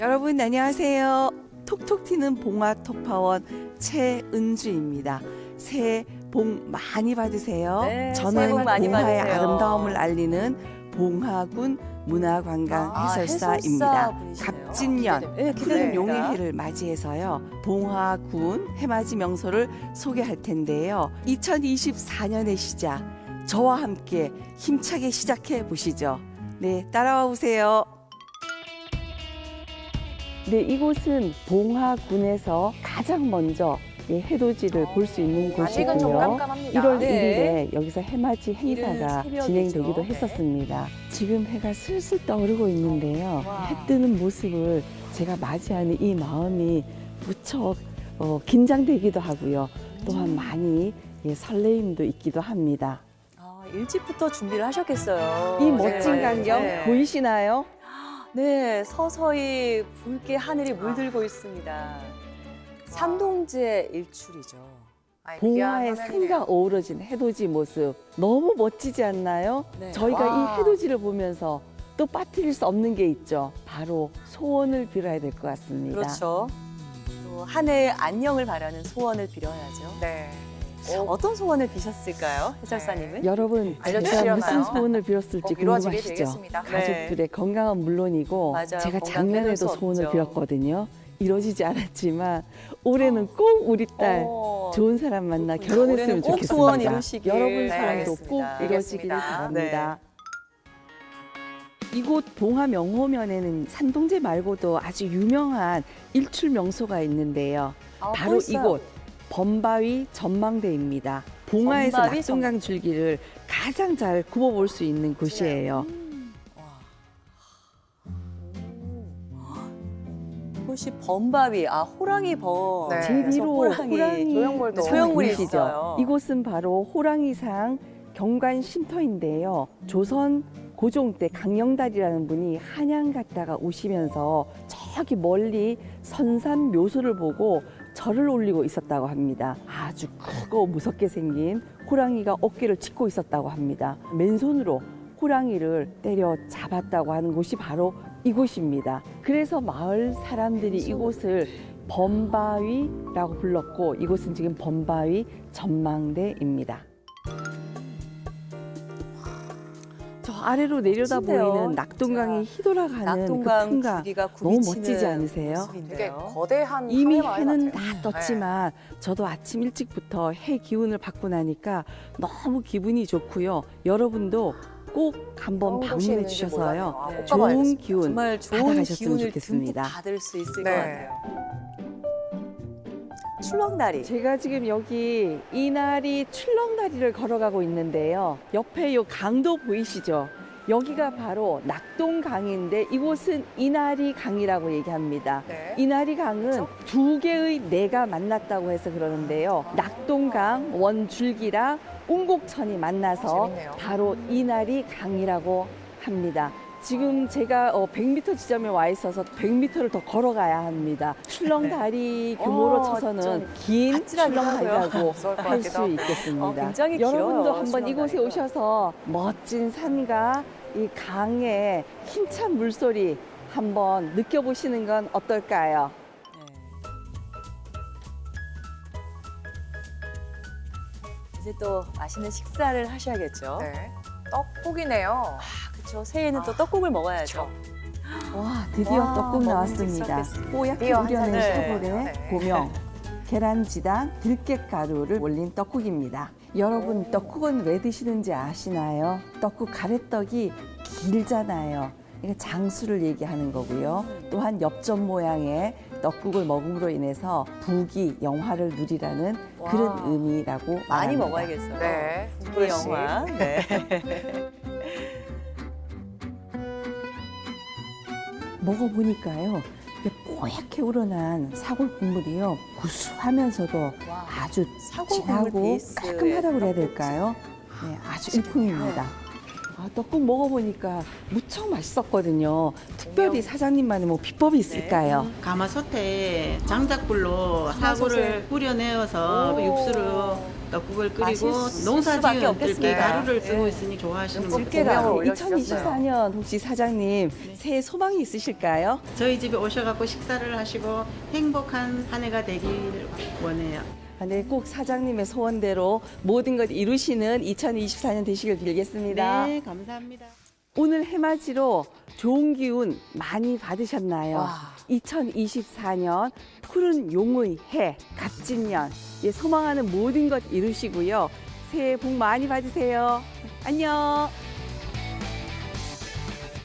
여러분 안녕하세요. 톡톡 튀는 봉화 토파원 최은주입니다. 새해 복 많이 받으세요. 네, 저는 복 많이 봉화의 받으세요. 아름다움을 알리는 봉화군 문화관광 아, 해설사입니다. 해설사. 갑진년 네, 푸른. 용의 해를 맞이해서요. 봉화군 해맞이 명소를 소개할 텐데요. 2024년의 시작 저와 함께 힘차게 시작해 보시죠. 네, 따라와 보세요. 네, 이곳은 봉화군에서 가장 먼저 이 해돋이를 볼 수 있는 아직은 좀 곳이고요. 깜깜합니다. 1월 네. 1일에 여기서 해맞이 행사가 새벽이죠. 진행되기도 네. 했었습니다. 지금 해가 슬슬 떠오르고 있는데요. 와. 해 뜨는 모습을 제가 맞이하는 이 마음이 무척 어, 긴장되기도 하고요. 또한 많이 예, 설레임도 있기도 합니다. 아, 일찍부터 준비를 하셨겠어요. 이 네. 멋진 광경 네. 보이시나요? 네, 서서히 붉게 하늘이 물들고 있습니다. 삼동제 일출이죠. 아이, 귀한 봉화의 화면이네요. 산과 어우러진 해돋이 모습 너무 멋지지 않나요? 네. 저희가 와. 이 해돋이를 보면서 또 빠뜨릴 수 없는 게 있죠. 바로 소원을 빌어야 될 것 같습니다. 그렇죠. 또 한 해의 안녕을 바라는 소원을 빌어야죠. 네. 어떤 소원을 비셨을까요, 해설사님은? 여러분, 제가 알려주시려나요? 무슨 소원을 빌었을지 꼭 이루어지게 궁금하시죠? 되겠습니다. 가족들의 건강은 물론이고 맞아요. 제가 건강 작년에도 소원을 없죠. 빌었거든요. 이루어지지 않았지만 올해는 꼭 우리 딸 어, 좋은 사람 만나 결혼했으면 꼭 좋겠습니다. 소원 이루시길. 여러분 네, 사랑도 알겠습니다. 꼭 알겠습니다. 바랍니다. 이곳 봉화 명호면에는 산동제 말고도 아주 유명한 일출 명소가 있는데요. 아, 바로 벌써요? 이곳 범바위 전망대입니다. 봉화에서 범바위 낙동강 줄기를 가장 잘 굽어볼 수 있는 곳이에요. 와. 이것이 범바위, 아 호랑이 범. 네. 제 그래서 뒤로 호랑이, 호랑이 조형물도 소형물이 보이시죠? 있어요. 이곳은 바로 호랑이상 경관 쉼터인데요. 조선 고종 때 강영달이라는 분이 한양 갔다가 오시면서 저기 멀리 선산 묘소를 보고 절을 올리고 있었다고 합니다. 아주 크고 무섭게 생긴 호랑이가 어깨를 짚고 있었다고 합니다. 맨손으로 호랑이를 때려 잡았다고 하는 곳이 바로 이곳입니다. 그래서 마을 사람들이 이곳을 범바위라고 불렀고 이곳은 지금 범바위 전망대입니다. 아래로 내려다 멋진데요, 보이는 낙동강이 휘돌아가는 낙동강 그 풍광 줄기가 너무 굽이치는 멋지지 않으세요? 되게 모습인데요. 거대한 이미 해는 같아요. 다 떴지만 저도 아침 일찍부터 해 기운을 받고 나니까 너무 기분이 좋고요. 여러분도 꼭 한번 방문해 있는지 주셔서요. 아, 꼭 좋은 가봐야겠습니다. 기운 정말 좋은 받아가셨으면 기운을 좋겠습니다. 받을 수 있을 네. 것 같아요. 출렁다리. 제가 지금 여기 이날이 출렁다리를 걸어가고 있는데요. 옆에 요 강도 보이시죠? 여기가 바로 낙동강인데 이곳은 이나리 강이라고 얘기합니다. 네. 이나리 강은 그렇죠? 두 개의 내가 만났다고 해서 그러는데요. 낙동강 원줄기랑 운곡천이 만나서 재밌네요. 바로 이나리 강이라고 합니다. 지금 제가 어, 100m 지점에 와 있어서 100m를 더 걸어가야 합니다. 출렁다리 규모로 어, 쳐서는 좀 긴 아찔하긴 출렁다리라고 무서울 것 할 같기도 수 하고. 있겠습니다. 어, 굉장히 여러분도 길어요, 한번 이곳에 출렁다리가. 오셔서 멋진 산과 이 강의 힘찬 물소리 한번 느껴보시는 건 어떨까요? 네. 이제 또 맛있는 식사를 하셔야겠죠. 네. 떡국이네요. 아, 그렇죠. 새해에는 또 떡국을 먹어야죠. 와 드디어 와, 떡국 나왔습니다. 했습니다. 뽀얗게 드디어 한 우려낸 잔을. 사골에 네. 고명, 계란지단, 들깨가루를 올린 떡국입니다. 여러분 떡국은 왜 드시는지 아시나요? 떡국 가래떡이 길잖아요. 이게 장수를 얘기하는 거고요. 또한 엽전 모양의 떡국을 먹음으로 인해서 부귀 영화를 누리라는 와. 그런 의미라고 많이 말합니다. 먹어야겠어요. 네. 우리 영화. 네. 먹어보니까요. 뽀얗게 우러난 사골 국물이요. 구수하면서도 와. 아주 진하고 깔끔하다고 그래야. 될까요? 네, 아주 일품입니다. 아, 아, 떡국 먹어보니까 무척 맛있었거든요. 특별히 사장님만의 뭐 비법이 있을까요? 가마솥에 장작불로. 사고를 뿌려내어서 오. 육수로 떡국을 끓이고 맛있을 농사 수밖에 지은 없겠습니다. 들깨 가루를 쓰고 예. 있으니 좋아하시는 꼭 분들 들깨가 고명을 올려주셨어요. 2024년 혹시 사장님 새해 소망이 있으실까요? 저희 집에 오셔갖고 식사를 하시고 행복한 한 해가 되길 원해요. 아, 네, 꼭 사장님의 소원대로 모든 것 이루시는 2024년 되시길 빌겠습니다. 네, 감사합니다. 오늘 해맞이로 좋은 기운 많이 받으셨나요? 와. 2024년 푸른 용의 해, 갑진년, 예, 소망하는 모든 것 이루시고요. 새해 복 많이 받으세요. 안녕.